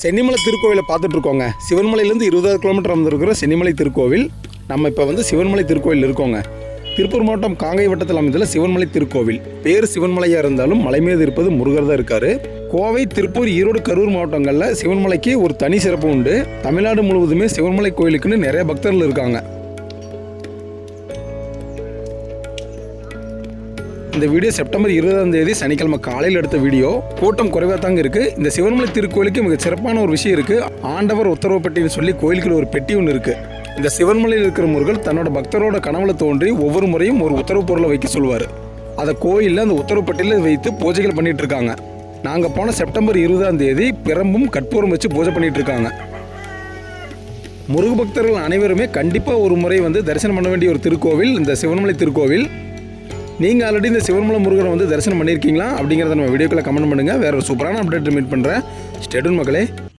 சென்னிமலை திருக்கோவிலை பார்த்துட்டு இருக்கோங்க சிவன்மலையிலேருந்து இருபதாயிரம் கிலோமீட்டர் வந்திருக்கிற சென்னிமலை திருக்கோவில் நம்ம இப்போ வந்து சிவன்மலை திருக்கோவில் இருக்கோங்க. திருப்பூர் மாவட்டம் காங்கை வட்டத்தில் அமைந்துள்ள சிவன்மலை திருக்கோவில். பேர் சிவன்மலையாக இருந்தாலும் மலை மீது இருப்பது முருகர் தான் இருக்காரு. கோவை திருப்பூர் ஈரோடு கரூர் மாவட்டங்களில் சிவன்மலைக்கு ஒரு தனி சிறப்பு உண்டு. தமிழ்நாடு முழுவதுமே சிவன்மலை கோயிலுக்குன்னு நிறைய பக்தர்கள் இருக்காங்க. இந்த வீடியோ செப்டம்பர் இருபதாம் தேதி சனிக்கிழமை காலையில் எடுத்த வீடியோ. கூட்டம் குறைவாக தாங்க இருக்கு. இந்த சிவன்மலை திருக்கோயிலுக்கு மிக சிறப்பான ஒரு விஷயம் இருக்கு. ஆண்டவர் உத்தரவு பெட்டின்னு சொல்லி கோயிலுக்குள்ள ஒரு பெட்டி ஒன்று இருக்கு. இந்த சிவன்மலையில் இருக்கிற முருகன் தன்னோட பக்தரோட கனவுல தோன்றி ஒவ்வொரு முறையும் ஒரு உத்தரவு பொருளை வைக்க சொல்வார் அதை கோயிலில் அந்த உத்தரவு பெட்டியில் வைத்து பூஜைகள் பண்ணிட்டு இருக்காங்க. நாங்கள் போன செப்டம்பர் இருபதாம் தேதி பிரம்பும் கற்பூரம் வச்சு பூஜை பண்ணிட்டு இருக்காங்க. முருக பக்தர்கள் அனைவருமே கண்டிப்பாக ஒரு முறை வந்து தரிசனம் பண்ண வேண்டிய ஒரு திருக்கோவில் இந்த சிவன்மலை திருக்கோவில். நீங்கள் ஆல்ரெடி இந்த சிவன்மலை முருகரை வந்து தரிசனம் பண்ணியிருக்கீங்களா? அப்படிங்கிறத நம்ம வீடியோக்களை கமெண்ட் பண்ணுங்கள் வேறு ஒரு சூப்பரான அப்டேட் மீட் பண்ணுறேன் ஸ்டெடூன் மக்களே.